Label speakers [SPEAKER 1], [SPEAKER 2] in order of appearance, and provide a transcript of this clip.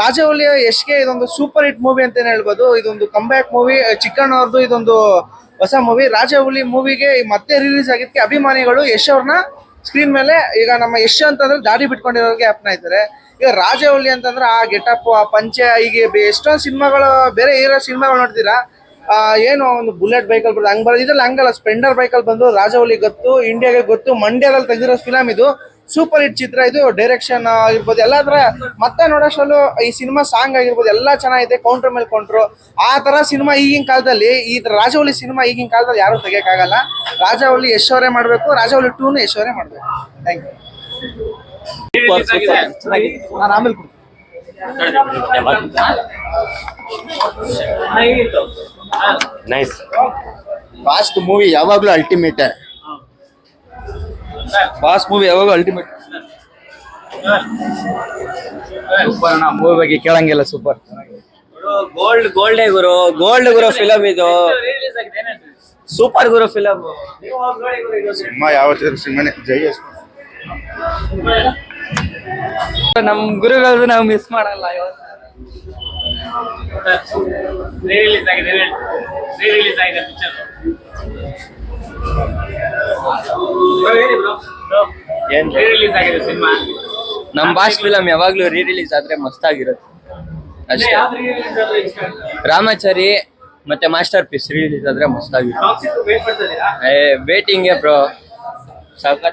[SPEAKER 1] ರಾಜವಳ್ಳಿಯ ಯಶ್ಗೆ ಇದೊಂದು super hit movie ಅಂತಾನೆ ಹೇಳ್ಬೋದು. ಇದೊಂದು ಕಂಬ್ಯಾಕ್ ಮೂವಿ ಚಿಕ್ಕಣ್ಣ ಅವ್ರದ್ದು ಇದೊಂದು ಹೊಸ ಮೂವಿ ರಾಜವಳ್ಳಿ ಮೂವಿಗೆ ಮತ್ತೆ ರಿಲೀಸ್ ಆಗಿದ್ದಕ್ಕೆ ಅಭಿಮಾನಿಗಳು ಯಶ್ ಅವ್ರನ್ನ ಸ್ಕ್ರೀನ್ ಮೇಲೆ ಈಗ ನಮ್ಮ ಯಶ್ ಅಂತಂದ್ರೆ ದಾಡಿ ಬಿಟ್ಕೊಂಡಿರೋರಿಗೆ ಅಪ್ನಾಯ್ತಾರೆ ಈಗ ರಾಜವಳ್ಳಿ ಅಂತಂದ್ರೆ ಆ ಗೆಟಪ್ ಆ ಪಂಚೆ ಬೆ- ಎಷ್ಟೊಂದು ಸಿನಿಮಾಗಳು, ಬೇರೆ ಇರೋ ಸಿನಿಮಾಗಳು ನೋಡ್ತೀರಾ? ಏನು ಒಂದು ಬುಲೆಟ್ ಬೈಕಲ್ಲಿ ಬರೋದು? ಹಂಗ್ ಬರೋದು? ಇದ್ರಲ್ಲಿ ಹಂಗಲ್ಲ ಸ್ಪೆಂಡರ್ ಬೈಕಲ್ಲಿ ಬಂದು ರಾಜವಳ್ಳಿ ಗೊತ್ತು ಇಂಡಿಯಾಗೆ ಗೊತ್ತು ಮಂಡ್ಯದಲ್ಲಿ ತೆಗೆದಿರೋ ಫಿಲಮ್ ಇದು. ಸೂಪರ್ ಹಿಟ್ ಚಿತ್ರ ಇದು ಡೈರೆಕ್ಷನ್ ಆಗಿರ್ಬೋದು ಎಲ್ಲ ತರ ಮತ್ತೆ ನೋಡೋಷ್ಟರಲ್ಲೂ ಈ ಸಿನಿಮಾ ಸಾಂಗ್ ಆಗಿರ್ಬೋದು ಎಲ್ಲ ಚೆನ್ನಾಗಿದೆ ಕೌಂಟರ್ ಮೇಲೆ ಕೌಂಟ್ರು ಆ ತರ ಸಿನಿಮಾ ಈಗಿನ ಕಾಲದಲ್ಲಿ ಈ ತರ ರಾಜವಳ್ಳಿ ಸಿನಿಮಾ ಈಗಿನ ಕಾಲದಲ್ಲಿ ಯಾರು ತೆಗಿಯಕ್ಕಾಗಲ್ಲ. ರಾಜವಳ್ಳಿ ಯಶ್ ಮಾಡ್ಬೇಕು ಮಾಡಬೇಕು ರಾಜವಳ್ಳಿ ಟೂನು ಯಶ್ ಮಾಡ್ಬೇಕು ಮಾಡಬೇಕು. ಥ್ಯಾಂಕ್ ಯು ನಾನು ಆಮೇಲೆ
[SPEAKER 2] ನೈಸ್
[SPEAKER 3] ಫಾಸ್ಟ್ ಮೂವಿ ಯಾವಾಗ್ಲೂ ಅಲ್ಟಿಮೇಟ್
[SPEAKER 1] ಬಾಸ್ ಮೂವಿ ಯಾವಾಗ ಅಲ್ಟಿಮೇಟ್
[SPEAKER 4] ಸೂಪರ್ ಅಣ್ಣ ಮೂವಿ ಬಗ್ಗೆ ಕೇಳಂಗಿಲ್ಲ ಸೂಪರ್
[SPEAKER 2] ಗೋಲ್ಡ್ ಗೋಲ್ಡೇ ಗುರು ಗೋಲ್ಡ್ ಗುರು ಫಿಲಮ್ ಇದು. ಸೂಪರ್ ಗುರು ಫಿಲಮ್
[SPEAKER 3] ಸಿನಿಮಾ ಯಾವತ್ತಿದ್ರು ಸಿನಿಮಾನೇ. ಜೈ
[SPEAKER 4] ನಮ್ ಗುರುಗಳದ್ದು ನಾವು ಮಿಸ್ ಮಾಡಲ್ಲ
[SPEAKER 5] ರಿಲೀಸ್ ಆಗಿದೆ ರಿಲೀಸ್ ಆಗಿದೆ ಪಿಕ್ಚರ್
[SPEAKER 2] ಏನ್
[SPEAKER 5] ರಿಲೀಸ್ ಆಗಿದೆ ಸಿನಿಮಾ
[SPEAKER 4] ನಮ್ ಬಾಸ್ ಫಿಲಮ್ ಯಾವಾಗ್ಲೂ ರೀ ರಿಲೀಸ್ ಆದ್ರೆ ಮಸ್ತ್ ಆಗಿರುತ್ತೆ. ಅಷ್ಟೇ. ರಾಮಾಚಾರಿ ಮತ್ತೆ ಮಾಸ್ಟರ್ ಪೀಸ್ ರಿಲೀಸ್ ಆದ್ರೆ ಮಸ್ತ್ ಆಗಿರುತ್ತೆ ವೇಟಿಂಗ್ ಬ್ರೋ ಸಾಕ